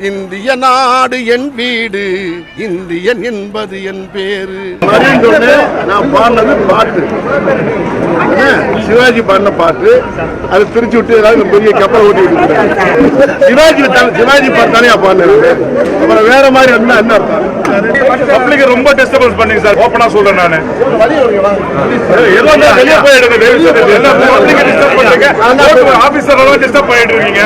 இந்திய நாடு என் வீடு இந்தியன் என்பது என் பேரு. நான் பாடினது பாட்டு? சிவாஜி பாடின பாட்டு. அது திருச்சி விட்டு ஏதாவது பெரிய கப்பல் ஓட்டி சிவாஜி தான் சிவாஜி பாட்டு தானே பாடினது அப்புறம் வேற மாதிரி இருந்தா என்ன பப்ளிக் ரொம்ப டிஸ்டர்பன்ஸ் பண்ணீங்க சார் ஓப்பனா சொல்றேன் நானு. வெளியே டிஸ்டர்ப் பண்றீங்க ஆபீசர் எல்லாம் டிஸ்டர்ப் பண்ணிட்டு இருக்கீங்க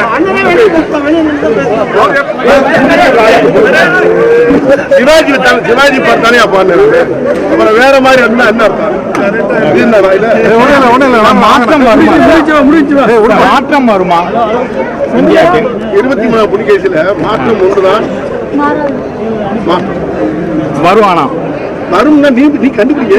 சிவாஜி சிவாஜி தானே பாடினது அப்புறம் வேற மாதிரி என்ன இது? மாற்றம் வருமா? வருமா? இருபத்தி மூணு புலிகேசில மாற்றம் ஒன்றுதான் வருவானா? வரும்னா நீ நீ கண்டுபிடிக்க.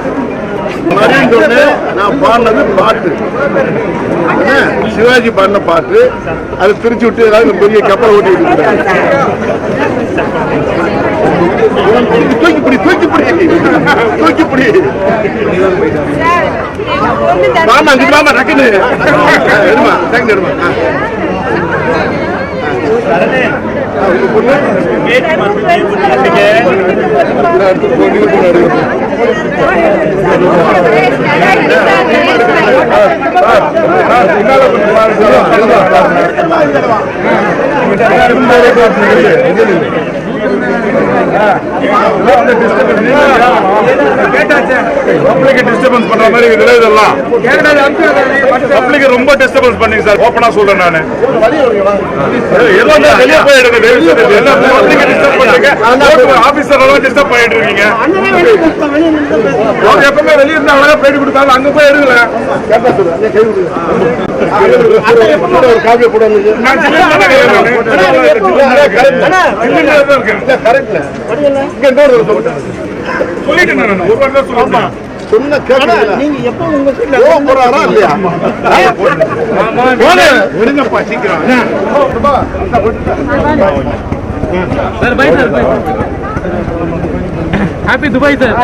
போமா, நான் பாடினது பாட்டு. சிவாஜி பாடின பாட்டு. அது திருச்சி விட்டு ஏதாவது பெரிய கப்பல் ஓட்டி விட்டு தூக்கி பிடி தூக்கி பிடி தூக்கி பிடி மாமா இங்க மாமா டக்குன்னு. எடுமா டக்குன்னு எடுமா. ஆ. ஆ, பப்ளிக் டிஸ்டர்பன்ஸ் பண்ற மாதிரி இதுல இதெல்லாம். பப்ளிக் ரொம்ப டிஸ்டர்பன்ஸ் பண்ணீங்க சார். ஓப்பனா சொல்றேன் நானு. ஏதோ வெளியே போயிடுங்க பப்ளிக் டிஸ்டர்ப் பண்றீங்க? ஆபீசர் எல்லாம் டிஸ்டர்ப் பண்ணிட்டு இருக்கீங்க எப்பவுமே வெளியே இருந்தா அழகா போயிட்டு கொடுத்தாங்க அங்க போய் எடுக்கல ஒரு காவிய போடுவாங்க இங்க இன்னொரு. சொல்லிட்டேன் நான். ஒரு வாரம் தான் சொல்லிட்டேன் சொன்ன கேட்கல. நீங்க எப்ப உங்க வீட்டுல போறாரா இல்லையா? போடு. எடுங்கப்பா சீக்கிரம். Sir bye sir happy Dubai sir